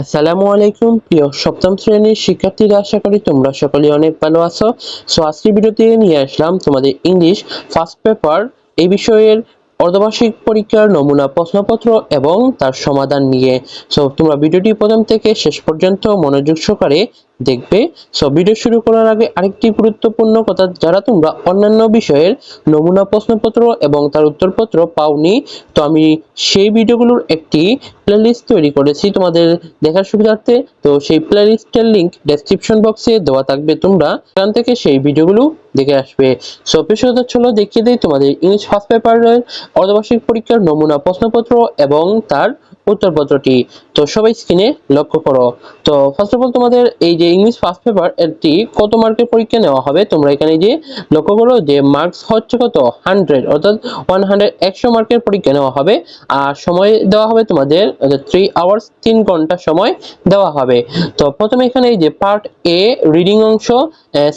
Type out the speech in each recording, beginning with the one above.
আসসালামু আলাইকুম, প্রিয় সপ্তম শ্রেণির শিক্ষার্থীরা, আশা করি তোমরা সকলে অনেক ভালো আছো। সো আজকের ভিডিওতে নিয়ে আসলাম তোমাদের ইংলিশ ফার্স্ট পেপার এই বিষয়ের অর্ধবার্ষিক পরীক্ষার নমুনা প্রশ্নপত্র এবং তার সমাধান নিয়ে। সো তোমরা ভিডিওটি প্রথম থেকে শেষ পর্যন্ত মনোযোগ সহকারে দেখবে। সো ভিডিও শুরু করার আগে আরেকটি গুরুত্বপূর্ণ কথা, যারা তোমরা অন্যান্য বিষয়ের নমুনা প্রশ্নপত্র এবং তার উত্তরপত্র পাওনি, তো আমি সেই ভিডিওগুলোর একটি প্লেলিস্ট তৈরি করেছি তোমাদের দেখার সুবিধার্থে। তো সেই প্লেলিস্টের লিংক ডেসক্রিপশন বক্সে দেওয়া থাকবে তোমরা। সেখান থেকে সেই ভিডিওগুলো দেখে আসবে। সো পেশাদার চলো দেখিয়ে দিই তোমাদের ইংলিশ ফার্স্ট পেপারের অর্ধবার্ষিক পরীক্ষার নমুনা প্রশ্নপত্র এবং তার উত্তরপত্রটি। তো সবাই স্ক্রিনে লক্ষ্য করো। তো ফার্স্ট অফ অল তোমাদের এই যে ইংলিশ ফার্স্ট পেপার এটি কত মার্কের পরীক্ষা নেওয়া হবে? তোমরা এখানে যে লক্ষ্য করো যে মার্কস হচ্ছে কত? হান্ড্রেড অর্থাৎ ওয়ান হান্ড্রেড একশো মার্কের পরীক্ষা নেওয়া হবে। আর সময় দেওয়া হবে তোমাদের থ্রি আওয়ার্স তিন ঘণ্টা সময় দেওয়া হবে। তো প্রথমে এখানে এই যে পার্ট এ রিডিং অংশ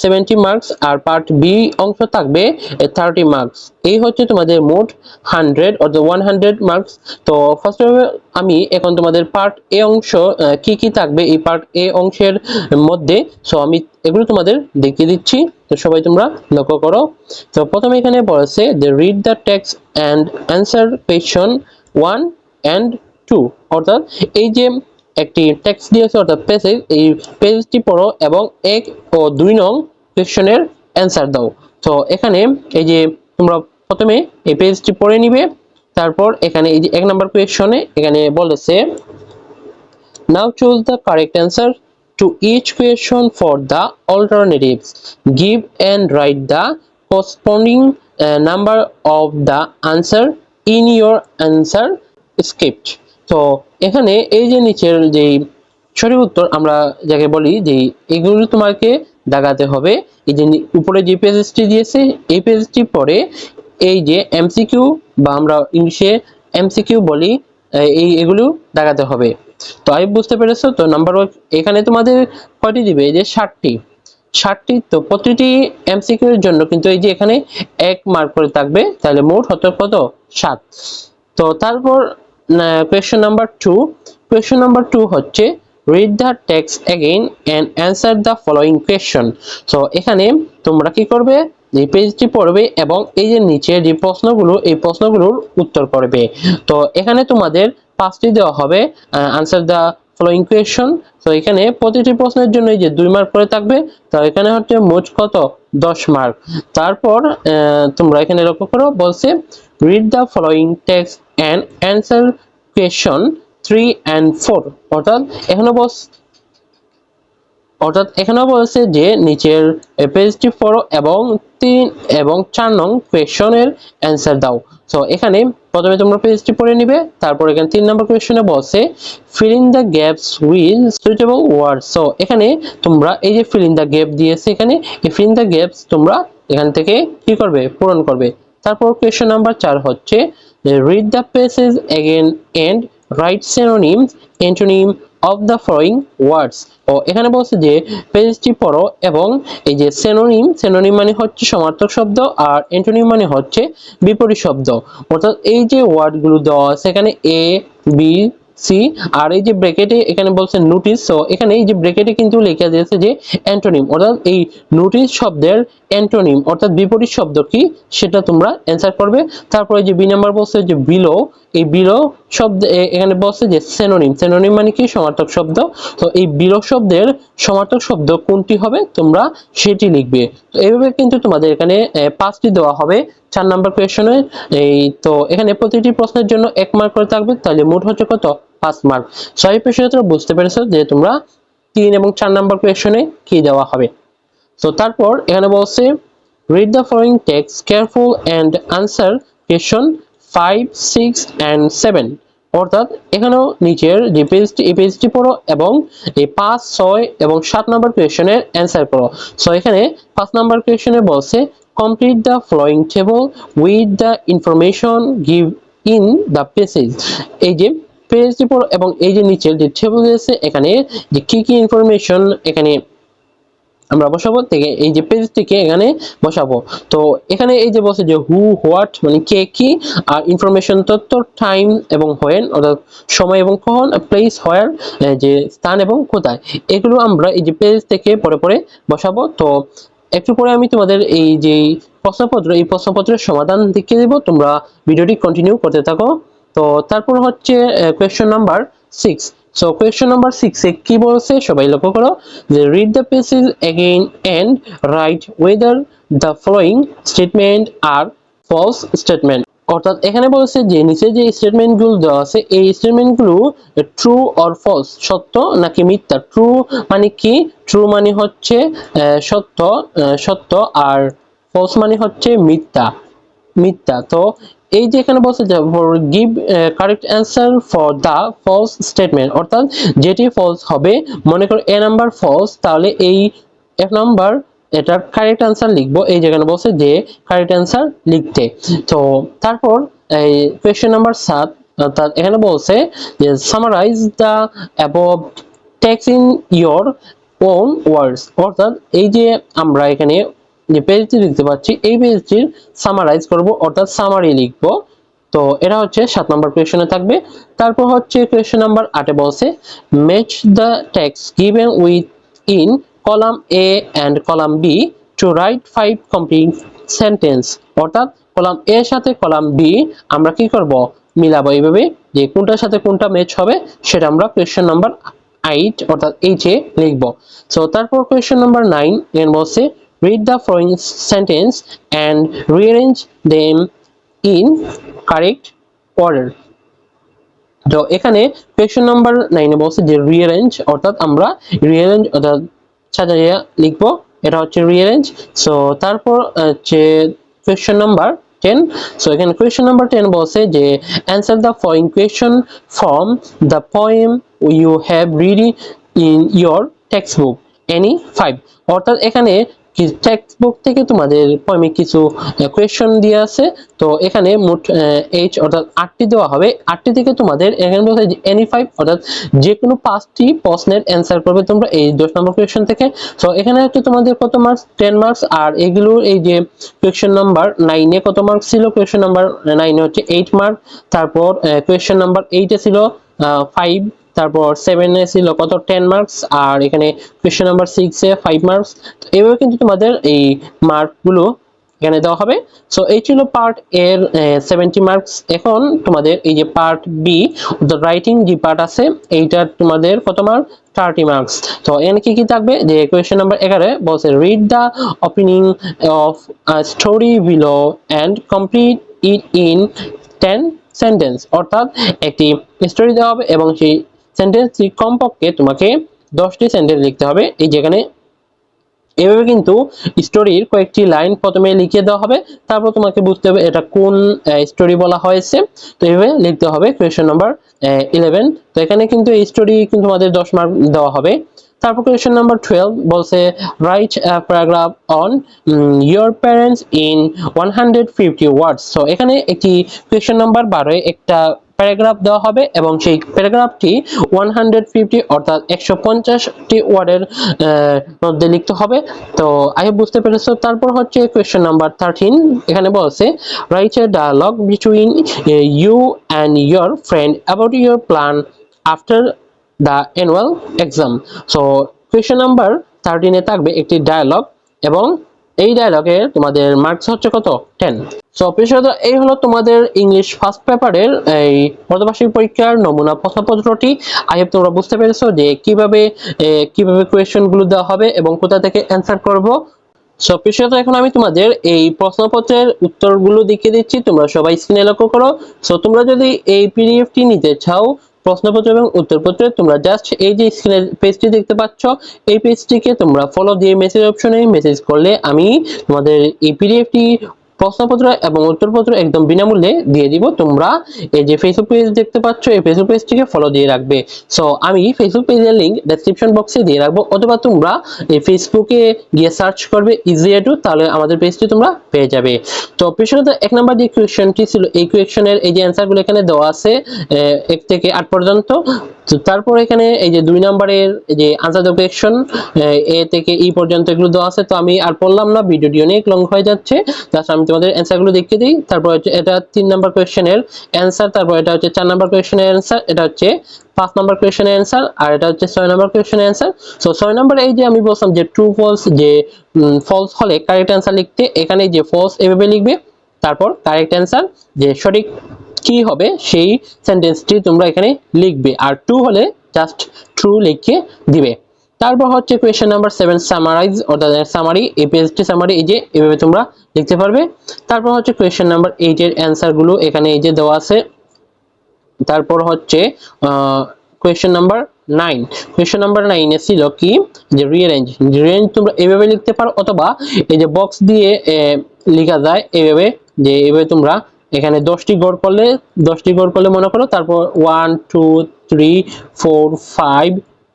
সেভেন্টি মার্কস আর পার্ট বি অংশ থাকবে থার্টি মার্কস এই হচ্ছে তোমাদের মোট হান্ড্রেড অর্থাৎ ওয়ান হান্ড্রেড মার্কস তো ফার্স্ট আমি এখন তোমাদের পার্ট এ অংশ কি কি থাকবে এই পার্ট এ অংশের মধ্যে। সো আমি এগুলো তোমাদের দেখিয়ে দিচ্ছি। তো সবাই তোমরা লক্ষ্য করো। তো প্রথমে এখানে বলেছে যে read the text and answer question one and two অর্থাৎ এই যে একটি টেক্সট দিয়েছে, অর্থাৎ পেসেজ এই পেজটি পড়ো এবং এক ও দুই নং কোয়েশ্চনের অ্যান্সার দাও। তো এখানে এই যে তোমরা প্রথমে এই পেজটি পড়ে নিবে, তারপর এখানে এই যে এক নম্বর কোয়েশনে এখানে বলেছে now choose the correct answer to each question for the alternatives give and write the corresponding number of the answer in your answer script তো এখানে এই যে নিচের যে সঠিক উত্তর আমরা যাকে বলি যে এগুলো তোমাকে দাগাতে হবে। এই যে উপরে যে পেজটি দিয়েছে, এই পেজটি পরে এই যে এমসিকিউ বা আমরা ইংলিশে এমসিকিউ বলি এই, এগুলো দাগাতে হবে। তো আমি বুঝতে পেরেছ? তো নাম্বার এখানে তোমাদের কয়টি দিবে? এই যে ষাটটি। ষাটটি, তো প্রতিটি এমসিকিউ এর জন্য কিন্তু এই যে এখানে এক মার্ক করে থাকবে, তাহলে মোট হতো কত? সাত। তো তারপর question number two question number two হচ্ছে read the text again and answer the following question তো এখানে তোমরা কি করবে? যে পেজটি পড়বে এবং এই যে নিচে যে প্রশ্নগুলো, এই প্রশ্নগুলোর উত্তর করবে। তো, এখানে তোমাদের পাঁচটি দেওয়া হবে আনসার দ্য ফলোয়িং কোয়েশ্চন তো এখানে প্রতিটি প্রশ্নের জন্য এই যে দুই মার্ক করে থাকবে, তো এখানে হচ্ছে মোট কত? দশ মার্ক তারপর তোমরা এখানে লক্ষ্য করো, বলছে read the following text and answer question three and four অর্থাৎ, এখানে বস অর্থাৎ এখানেও বলেছে যে নিচের পেজটি পড়ো এবং তিন এবং চার নং কোয়েশনের অ্যান্সার দাও। সো এখানে প্রথমে তোমরা পেজটি পড়ে নিবে, তারপর এখানে তিন নম্বর কোয়েশনে বলছে fill in the gaps with suitable word so এখানে তোমরা এই যে ফিল ইন দ্য গ্যাপ দিয়েছে এখানে, এই ফিল ইন দ্য গ্যাপস তোমরা এখান থেকে কি করবে? পূরণ করবে। তারপর কোয়েশন নাম্বার চার হচ্ছে read the passage again and write synonyms antonym of the following words ও এখানে বলছে যে, পেজটি পড়ো এবং এই যে সেনোনিম সেনোনিম মানে হচ্ছে সমার্থক শব্দ আর অ্যান্টোনিম মানে হচ্ছে বিপরীত শব্দ। অর্থাৎ এই যে ওয়ার্ডগুলো দেওয়া আছে, এখানে এ বি সি আর এই যে ব্র্যাকেটে এখানে বলছে নোটিস সো এখানে এই যে ব্র্যাকেটে কিন্তু লেখা দিয়েছে যে অ্যান্টোনিম অর্থাৎ এই নোটিস শব্দের অ্যান্টোনিম অর্থাৎ বিপরীত শব্দ কি, সেটা তোমরা অ্যান্সার করবে। তারপরে যে বি নাম্বার বলছে যে বিলো এই বিলো শব্দ এখানে বলছে যে সেনোনিম সেনোনিম মানে কি? সমার্থক শব্দ। তো এই বিলো শব্দের সমার্থক শব্দ কোনটি হবে? তোমরা সেটি লিখবে। তো এইভাবে কিন্তু তোমাদের এখানে পাঁচটি দেওয়া হবে। চার নাম্বার কোয়েশনে এই, তো এখানে প্রতিটি প্রশ্নের জন্য এক মার্ক করে থাকবে। তাহলে মোট হচ্ছে কত? পাঁচ মার্ক ছয় পেশে তোমরা বুঝতে পেরেছ যে তোমরা তিন এবং চার নাম্বার কোয়েশনে কি দেওয়া হবে? তো তারপর এখানে বলছে read the following text careful and answer question five six and seven অর্থাৎ এখানেও নিচের যে পেজটি এই পেজটি পড়ো এবং এই পাঁচ, ছয় এবং সাত নম্বর কোয়েশনের অ্যান্সার করো সো এখানে পাঁচ নম্বর কোয়েশনে বলছে complete the following table with the information give in the passage এই যে পেজটি পড়ো এবং এই যে নিচের যে টেবিল রয়েছে, এখানে যে কি কি ইনফরমেশন এখানে আমরা বসাবো থেকে এই যে পেজটিকে এখানে বসাবো। তো এখানে এই যে বলছে যে হু হোয়াট মানে কে, কি, আর ইনফরমেশন তথ্য টাইম এবং হোয়েন অর্থাৎ সময় এবং কখন প্লেস হোয়ার যে স্থান এবং কোথায়। এগুলো আমরা এই যে পেজ থেকে পরে পরে বসাবো। তো একটু পরে আমি তোমাদের এই যে প্রশ্নপত্র, এই প্রশ্নপত্রের সমাধান দেখিয়ে দেবো। তোমরা ভিডিওটি কন্টিনিউ করতে থাকো। তো তারপর হচ্ছে question number six so question number সিক্সে কি বলছে? সবাই লক্ষ্য করো যে read the passage again and write whether the following statement are false statement অর্থাৎ এখানে বলছে যে, নিচে যে স্টেটমেন্টগুলো দেওয়া আছে, এই স্টেটমেন্টগুলো ট্রু অর ফলস সত্য নাকি মিথ্যা? ট্রু মানে কি? ট্রু মানে হচ্ছে সত্য সত্য আর ফলস মানে হচ্ছে মিথ্যা মিথ্যা। তো এই যে এখানে বলছে যে give correct answer for the false statement অর্থাৎ যেটি ফলস হবে, মনে করো এ নাম্বার ফলস তাহলে এই এক নাম্বার এটার কারেক্ট অ্যান্সার লিখব। এই যেখানে বলছে যে কারেক্ট অ্যান্সার লিখতে। তো তারপর এই কোয়েশ্চেন নাম্বার সাত, অর্থাৎ এখানে বলছে যে summarise the above text in your own words অর্থাৎ এই যে আমরা এখানে যে পেজটি দেখতে পাচ্ছি, এই পেজটির সামারাইজ করব, অর্থাৎ সামারি লিখব। তো এটা হচ্ছে সাত নম্বর কোয়েশনে থাকবে। তারপর হচ্ছে কোয়েশন নাম্বার আটে বলছে match the text given with in column A and column B to write five complete sentence অর্থাৎ কলাম এ সাথে কলাম বি আমরা কি করব? মিলাবো এইভাবে যে কোনটার সাথে কোনটা ম্যাচ হবে, সেটা আমরা কোয়েশ্চেন নাম্বার আইট অর্থাৎ এইচে লিখব। সো তারপর কোয়েশ্চেন নাম্বার নাইন এর বলছে read the following sentence and rearrange them in correct order. তো এখানে কোয়েশ্চেন নাম্বার নাইনে বলছে যে রিঅ্যারেঞ্জ অর্থাৎ আমরা রিঅ্যারেঞ্জ অর্থাৎ সাজাইয়া লিখব। এটা হচ্ছে রিঅ্যারেঞ্জ সো তারপর হচ্ছে কোয়েশ্চেন নাম্বার টেন সো এখানে কোয়েশ্চেন নাম্বার টেন বলছে যে answer the following question from the poem you have reading in your text book any five অর্থাৎ এখানে টেক্সট বুক থেকে তোমাদের পয়েমে কিছু কোয়েশ্চন দিয়ে আছে। তো এখানে মোট এইচ অর্থাৎ আটটি দেওয়া হবে। আটটি থেকে তোমাদের এখানে বলছে এনি ফাইভ অর্থাৎ যে কোনো পাঁচটি প্রশ্নের অ্যান্সার করবে তোমরা এই দশ নম্বর কোয়েশ্চন থেকে। তো এখানে হচ্ছে তোমাদের কত মার্কস টেন মার্কস আর এগুলো এই যে কোয়েশ্চন নাম্বার নাইনে কত মার্কস ছিল? কোয়েশ্চন নাম্বার নাইনে হচ্ছে এইট মার্ক তারপর কোয়েশ্চন নাম্বার এইটে ছিল ফাইভ তারপর সেভেনে ছিল কত? টেন মার্কস আর এখানে কোয়েশ্চেন নাম্বার সিক্সে ফাইভ মার্কস তো এইভাবে কিন্তু তোমাদের এই মার্কগুলো এখানে দেওয়া হবে। সো এই ছিল পার্ট এর সেভেন্টি মার্কস এখন তোমাদের এই যে পার্ট বি অর্থাৎ রাইটিং যে পার্ট আছে, এইটার তোমাদের কত মার্ক থার্টি মার্কস তো এখানে কি কি থাকবে? যে কোয়েশ্চেন নাম্বার এগারো বলছে read the opening of story below and complete it in ten sentence অর্থাৎ একটি স্টোরি দেওয়া হবে এবং সেই সেন্টেন্সটি কমপক্ষে তোমাকে দশটি সেন্টেন্স লিখতে হবে। এই যেখানে এভাবে কিন্তু স্টোরির কয়েকটি লাইন প্রথমে লিখে দেওয়া হবে। তারপর তোমাকে বুঝতে হবে এটা কোন স্টোরি বলা হয়েছে। তো এইভাবে লিখতে হবে কোয়েশ্চেন নাম্বার ইলেভেন তো এখানে কিন্তু এই স্টোরি কিন্তু আমাদের দশ মার্ক দেওয়া হবে। তারপর কোয়েশ্চেন নাম্বার টুয়েলভ বলছে write paragraph on your parents in one hundred fifty words তো এখানে একটি কোয়েশ্চেন নাম্বার বারোয় একটা প্যারাগ্রাফ দেওয়া হবে এবং সেই প্যারাগ্রাফটি ওয়ান হান্ড্রেড ফিফটি অর্থাৎ একশো পঞ্চাশটি ওয়ার্ডের মধ্যে লিখতে হবে। তো আই বুঝতে পেরেছ? তারপর হচ্ছে কোয়েশ্চেন নাম্বার থার্টিন এখানে বলছে write a dialogue between you and your friend about your plan after the annual exam so question number থার্টিনে থাকবে একটি ডায়ালগ এবং এই ডায়লগে তোমাদের মার্কস হচ্ছে কত? টেন সো এই হলো তোমাদের ইংলিশ ফার্স্ট পেপারের এই অর্ধবার্ষিক পরীক্ষার নমুনা প্রশ্নপত্রটি। আই হোপ তোমরা বুঝতে পেরেছ যে কীভাবে কীভাবে কোয়েশ্চেনগুলো দেওয়া হবে এবং কোথা থেকে অ্যান্সার করব। সো পেশাদার এখন আমি তোমাদের এই প্রশ্নপত্রের উত্তরগুলো দেখিয়ে দিচ্ছি। তোমরা সবাই স্ক্রিনে লক্ষ্য করো। সো তোমরা যদি এই পিডিএফটি নিতে চাও, প্রশ্নপত্র এবং উত্তরপত্রে, তোমরা জাস্ট এই যে স্ক্রিনের পেজটি দেখতে পাচ্ছ, এই পেজটিকে তোমরা ফলো দিয়ে মেসেজ অপশনে মেসেজ করলে আমি তোমাদের এই পিডিএফটি প্রশ্নপত্র এবং উত্তরপত্র একদম বিনামূল্যে দিয়ে দিব। তোমরা এই যে ফেসবুক পেজ দেখতে পাচ্ছ, এই ফেসবুক পেজটিকে ফলো দিয়ে রাখবে। সো আমি ফেসবুক পেজের লিংক ডেসক্রিপশন বক্সে দিয়ে রাখব। অথবা তোমরা এই ফেসবুকে গিয়ে সার্চ করবে ইজি টু তাহলে আমাদের পেজটি তোমরা পেয়ে যাবে। তো, পেছনে এক নাম্বার যে কোয়েশ্চেনটি ছিল, এই কোয়েশ্চেনের এই যে অ্যান্সারগুলো এখানে দেওয়া আছে এক থেকে আট পর্যন্ত। তো তারপর এখানে এই যে দুই নাম্বারের যে আনসার দ্য কোয়েশ্চন এ থেকে ই পর্যন্ত এগুলো দেওয়া আছে, তো আমি আর পড়লাম না, ভিডিওটি অনেক লং হয়ে যাচ্ছে জাস্ট আমি তোমাদের অ্যান্সারগুলো দেখিয়ে দিই, তারপর হচ্ছে এটা তিন নাম্বার কোয়েশ্চেনের অ্যান্সার তারপর এটা হচ্ছে চার নাম্বার কোয়েশ্চেনের অ্যান্সার এটা হচ্ছে পাঁচ নাম্বার কোয়েশ্চেনের অ্যান্সার আর এটা হচ্ছে ছয় নাম্বার কোয়েশ্চেনের অ্যান্সার সো ছয় নাম্বার এই যে আমি বললাম যে ট্রু ফলস যে ফলস হলে কারেক্ট অ্যান্সার লিখতে, এখানে যে ফলস এভাবে লিখবে, তারপর কারেক্ট অ্যান্সার যে সঠিক কি হবে? সেই সেন্টেন্সটি তোমরা এখানে লিখবে। আর ট্রু হলে জাস্ট ট্রু লিখে দিবে। তারপর হচ্ছে কোয়েশ্চেন নাম্বার সেভেন সামারাইজ অর্থাৎ সামারি এই পেজটি সামারি এই যে এভাবে তোমরা লিখতে পারবে। তারপর হচ্ছে কোয়েশ্চেন নাম্বার এইট এর অ্যান্সারগুলো এখানে এই যে দেওয়া আছে। তারপর হচ্ছে question number nine question number নাইনে ছিল কি? যে রিয়ারেঞ্জ রিয়ারেঞ্জ তোমরা এভাবে লিখতে পারো, অথবা এই যে বক্স দিয়ে লেখা যায় এভাবে, যে এভাবে তোমরা এখানে দশটি গড় করলে, দশটি গড় করলে মনে করো, তারপর one two three four five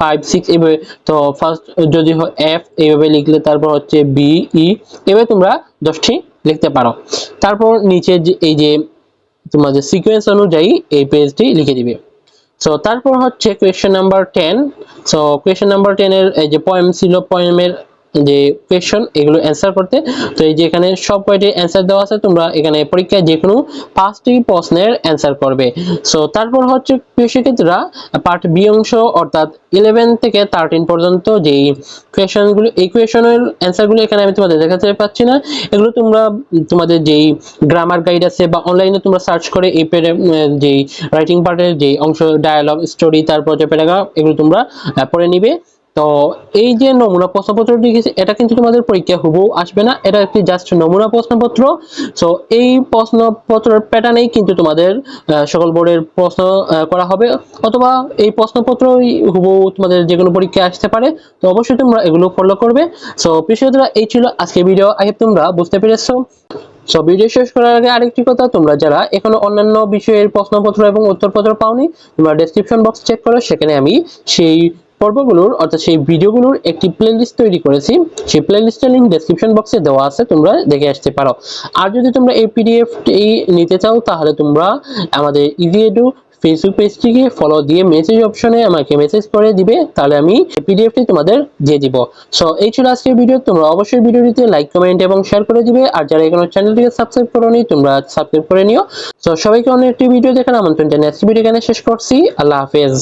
five six এভাবে তো ফার্স্ট যদি এফ এইভাবে লিখলে তারপর হচ্ছে বি ই এভাবে তোমরা দশটি লিখতে পারো। তারপর নিচে যে, এই যে তোমাদের সিকোয়েন্স অনুযায়ী এই পেজটি লিখে দিবে। সো তারপর হচ্ছে question number ten so question number টেনের এই যে পয়েম ছিল পয়েমের যে কোয়েশ্চন এগুলো অ্যান্সার করতে। তো এই যে এখানে সব কয়টি অ্যান্সার দেওয়া আছে, তোমরা এখানে পরীক্ষায় যে কোনো পাঁচটি প্রশ্নের অ্যান্সার করবে। সো তারপর হচ্ছে প্রিয় পার্ট বি অংশ অর্থাৎ ইলেভেন থেকে থার্টিন পর্যন্ত যেই কোয়েশনগুলো এই কোয়েশনের অ্যান্সারগুলো এখানে আমি তোমাদের দেখাতে পাচ্ছি না। এগুলো তোমরা, তোমাদের যেই গ্রামার গাইড আছে বা অনলাইনে তোমরা সার্চ করে এই যেই রাইটিং পার্টের যে অংশ ডায়ালগ স্টোরি তারপর যে প্যারাগ্রাফ এগুলো তোমরা পড়ে নিবে। তো এই যে নমুনা প্রশ্নপত্র লিখেছি, এটা কিন্তু তোমাদের পরীক্ষা হুবহু আসবে না। এটা একটি জাস্ট নমুনা প্রশ্নপত্র। সো এই প্রশ্নপত্রের প্যাটার্নেই কিন্তু তোমাদের সকল বোর্ডের প্রশ্ন করা হবে। অথবা এই প্রশ্নপত্রই হুবহু তোমাদের যে কোনো পরীক্ষায় আসতে পারে। তো অবশ্যই তোমরা এগুলো ফলো করবে। সো প্রিয় এই ছিল আজকে ভিডিও আই তোমরা বুঝতে পেরেছ। সো ভিডিও শেষ করার আগে আরেকটি কথা। তোমরা যারা এখনও অন্যান্য বিষয়ের প্রশ্নপত্র এবং উত্তরপত্র পাওনি, তোমরা ডেসক্রিপশন বক্স চেক করো। সেখানে আমি সেই পর্বগুলোর, অর্থাৎ সেই ভিডিওগুলোর একটি প্লেলিস্ট তৈরি করেছি। সেই প্লেলিস্টের লিঙ্ক ডেসক্রিপশন বক্সে দেওয়া আছে, তোমরা দেখে আসতে পারো। আর যদি তোমরা এই পিডিএফটি নিতে চাও, তাহলে তোমরা আমাদের ইজি এডু ফেসবুক পেজটিকে ফলো দিয়ে মেসেজ অপশনে আমাকে মেসেজ করে দিবে, তাহলে আমি পিডিএফটি তোমাদের দিয়ে দিব। সো এই ছিল আজকের ভিডিও তোমরা অবশ্যই ভিডিওটিতে লাইক কমেন্ট এবং শেয়ার করে দিবে। আর যারা এখনও চ্যানেলটিকে সাবস্ক্রাইব করোনি, তোমরা সাবস্ক্রাইব করে নিও। সো সবাইকে অন্য একটি ভিডিও দেখার আমন্ত্রণ জানিয়ে ভিডিও এখানে শেষ করছি। আল্লাহ হাফেজ।